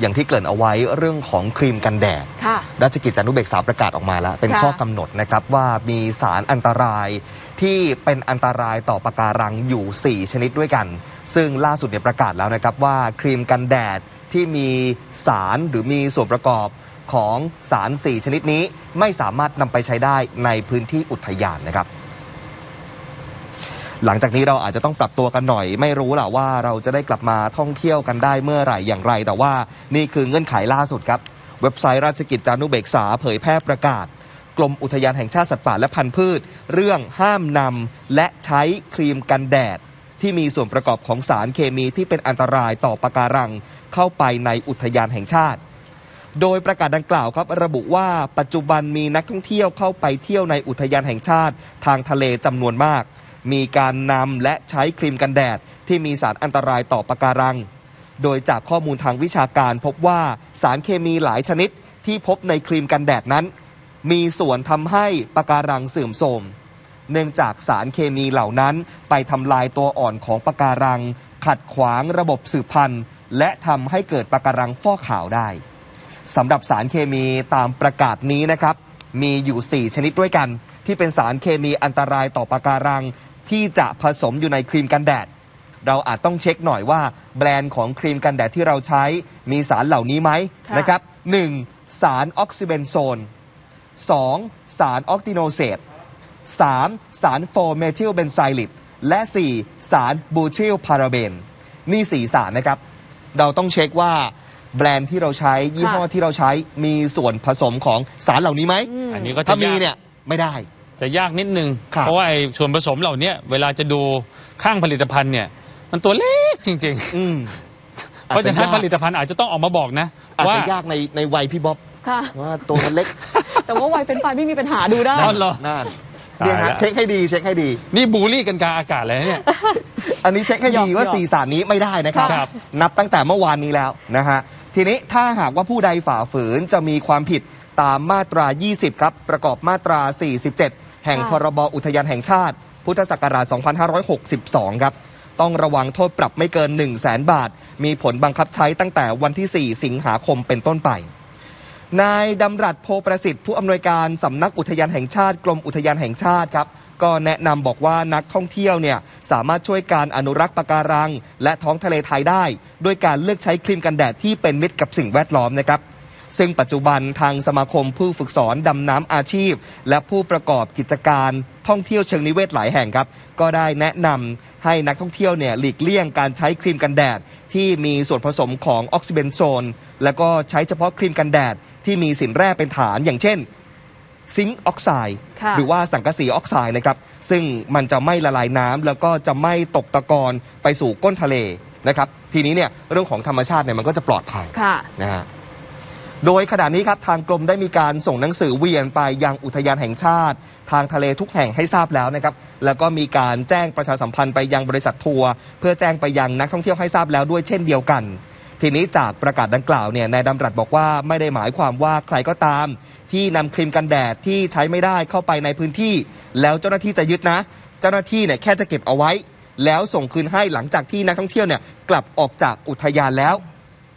อย่างที่เกริ่นเอาไว้เรื่องของครีมกันแดดค่ะราชกิจจานุเบกษาประกาศออกมาแล้ว เป็นค่ะข้อกำหนดนะครับว่ามีสารอันตรายที่เป็นอันตรายต่อปะการังอยู่ 4 ชนิดด้วยกัน ซึ่งล่าสุดเนี่ยประกาศแล้วนะครับว่าครีมกันแดดที่มีสารหรือมีส่วนประกอบของสาร 4 ชนิดนี้ไม่สามารถนำไปใช้ได้ในพื้นที่อุทยานนะครับ หลังจากนี้เราอาจจะต้องปรับตัวกันหน่อย ไม่รู้แหละว่าเราจะได้กลับมาท่องเที่ยวกันได้เมื่อไหร่อย่างไร แต่ว่านี่คือเงื่อนไขล่าสุดครับ เว็บไซต์ราชกิจจานุเบกษาเผยแพร่ประกาศกรมอุทยานแห่งชาติสัตว์ป่าและพันธุ์พืช เรื่องห้ามนำและใช้ครีมกันแดด ที่มีส่วนประกอบของสารเคมีที่เป็นอันตรายต่อปะการัง เข้าไปในอุทยานแห่งชาติ โดยประกาศดังกล่าวครับ ระบุว่าปัจจุบันมีนักท่องเที่ยวเข้าไปเที่ยวในอุทยานแห่งชาติ ทางทะเลจำนวนมาก มีการนำและใช้ครีมกันแดด ที่มีสารอันตรายต่อปะการัง โดยจากข้อมูลทางวิชาการพบว่าสารเคมีหลายชนิดที่พบในครีมกันแดดนั้น มีส่วนทำให้ปะการังเสื่อมโทรมเนื่องจากสารเคมีเหล่านั้นไปทำลายตัวอ่อนของปะการัง ขัดขวางระบบสืบพันธุ์และทำให้เกิดปะการังฟอกขาวได้สำหรับสารเคมีตามประกาศนี้นะครับ มีอยู่ 4 ชนิดด้วยกัน ที่เป็นสารเคมีอันตรายต่อปะการัง ที่จะผสมอยู่ในครีมกันแดด เราอาจต้องเช็คหน่อยว่าแบรนด์ของครีมกันแดดที่เราใช้มีสารเหล่านี้ไหมค่ะ นะครับ 1. สารออกซิเบนโซน 2. สารออกติโนเซต 3. สารโฟเมทิลเบนไซลิดและ 4. สารบูทิลพาราเบน นี่ 4 สารนะครับ เราต้องเช็คว่าแบรนด์ที่เราใช้ยี่ห้อที่เราใช้มีส่วนผสมของสารเหล่านี้ไหม อันนี้ก็จะถ้ามียาก เนี่ย ไม่ได้ จะยากนิดนึง ครับ เพราะว่าไอ้ส่วนผสมเหล่าเนี้ยเวลาจะดูข้างผลิตภัณฑ์เนี่ย มันตัวเล็กจริง อืมๆ เพราะฉะนั้นผลิตภัณฑ์อาจจะต้องออกมาบอกนะ อาจว่า จะยากในในวัยพี่บ๊อบค่ะ ว่าตัวมันเล็กแต่ว่าไวเป็นไฟไม่มีปัญหาดูได้ อ๋อเหรอนั่นตายเนี่ยฮะแล้ว เช็คให้ดีเช็คให้ดี นี่บูลลี่กันกลางอากาศเลยนะเนี่ย อันนี้เช็คให้ดีหยอกว่าหยอกสี่สารนี้ไม่ได้นะครับ ครับ นับตั้งแต่เมื่อวานนี้แล้วนะฮะ ทีนี้ถ้าหากว่าผู้ใดฝ่าฝืนจะมีความผิดตามมาตรา 20 ครับ ประกอบมาตรา 47 แห่งพรบอุทยานแห่งชาติ พุทธศักราช 2562 ครับ ต้องระวังโทษปรับไม่เกิน 1 0 0 0 0แบาท มีผลบังคับใช้ตั้งแต่วันที่ 4 สิงหาคมเป็นต้นไป นายดำรัสโพประสิทธิ์ผู้อำนวยการสำนักอุทยานแห่งชาติ กรมอุทยานแห่งชาติครับก็แนะนำบอกว่านักท่องเที่ยวเนี่ยสามารถช่วยการอนุรักษ์ปะการัง และท้องทะเลไทยได้ ด้วยการเลือกใช้ครีมกันแดดที่เป็นมิตรกับสิ่งแวดล้อมนะครับ ซึ่งปัจจุบันทางสมาคมผู้ฝึกสอนดำน้ำอาชีพ และผู้ประกอบกิจการท่องเที่ยวเชิงนิเวศหลายแห่งครับ ก็ได้แนะนำให้นักท่องเที่ยวเนี่ยหลีกเลี่ยงการใช้ครีมกันแดด ที่มีส่วนผสมของออกซิเบนโซน แล้วก็ใช้เฉพาะครีมกันแดด ที่มีสินแร่เป็นฐานอย่างเช่นซิงค์ออกไซด์ค่ะหรือว่าสังกะสีออกไซด์นะครับ ซึ่งมันจะไม่ละลายน้ำแล้วก็จะไม่ตกตะกอนไปสู่ก้นทะเลนะครับ ทีนี้เนี่ยเรื่องของธรรมชาติเนี่ยมันก็จะปลอดภัยค่ะนะฮะ โดยขณะนี้ครับทางกรมได้มีการส่งหนังสือเวียนไปยังอุทยานแห่งชาติ ทางทะเลทุกแห่งให้ทราบแล้วนะครับแล้วก็มีการแจ้งประชาสัมพันธ์ไปยังบริษัททัวร์เพื่อแจ้งไปยังนักท่องเที่ยวให้ทราบแล้วด้วยเช่นเดียวกัน ทีนี้จากประกาศดังกล่าวเนี่ยนายดำรัสบอกว่าไม่ได้หมายความว่าใครก็ตาม ที่นำครีมกันแดดที่ใช้ไม่ได้เข้าไปในพื้นที่ แล้วเจ้าหน้าที่จะยึดนะ เจ้าหน้าที่เนี่ยแค่จะเก็บเอาไว้ แล้วส่งคืนให้หลังจากที่นักท่องเที่ยวเนี่ยกลับออกจากอุทยานแล้ว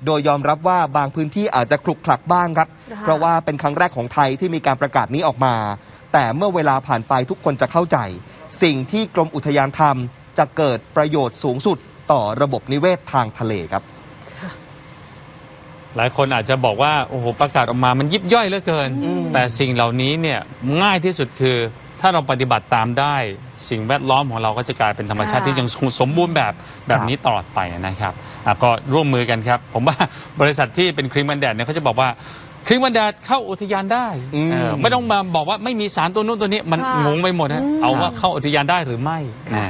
โดยยอมรับว่าบางพื้นที่อาจจะคลุกคลักบ้างครับค่ะเพราะว่าเป็นครั้งแรกของไทยที่มีการประกาศนี้ออกมา แต่เมื่อเวลาผ่านไปทุกคนจะเข้าใจ สิ่งที่กรมอุทยานทำจะเกิดประโยชน์สูงสุดต่อระบบนิเวศทางทะเลครับ หลายคนอาจจะบอกว่าโอ้โหประกาศออกมามันยิบย่อยเหลือเกิน แต่สิ่งเหล่านี้เนี่ยง่ายที่สุดคือถ้าเราปฏิบัติตามได้ สิ่งแวดล้อมของเราก็จะกลายเป็นธรรมชาติค่ะที่ยังสมบูรณ์แบบแบบนี้ตลอดไปนะครับ อะก็ร่วมมือกันครับ ผมว่าบริษัทที่เป็นครีมกันแดดเนี่ยเขาจะบอกว่าครีมกันแดดเข้าอุทยานได้อืม เออไม่ต้องมาบอกว่าไม่มีสารตัวนู้นตัวนี้มันค่ะงงไปหมดฮะอืมเอาว่าเข้าอุทยานได้หรือไม่ค่ะอ่า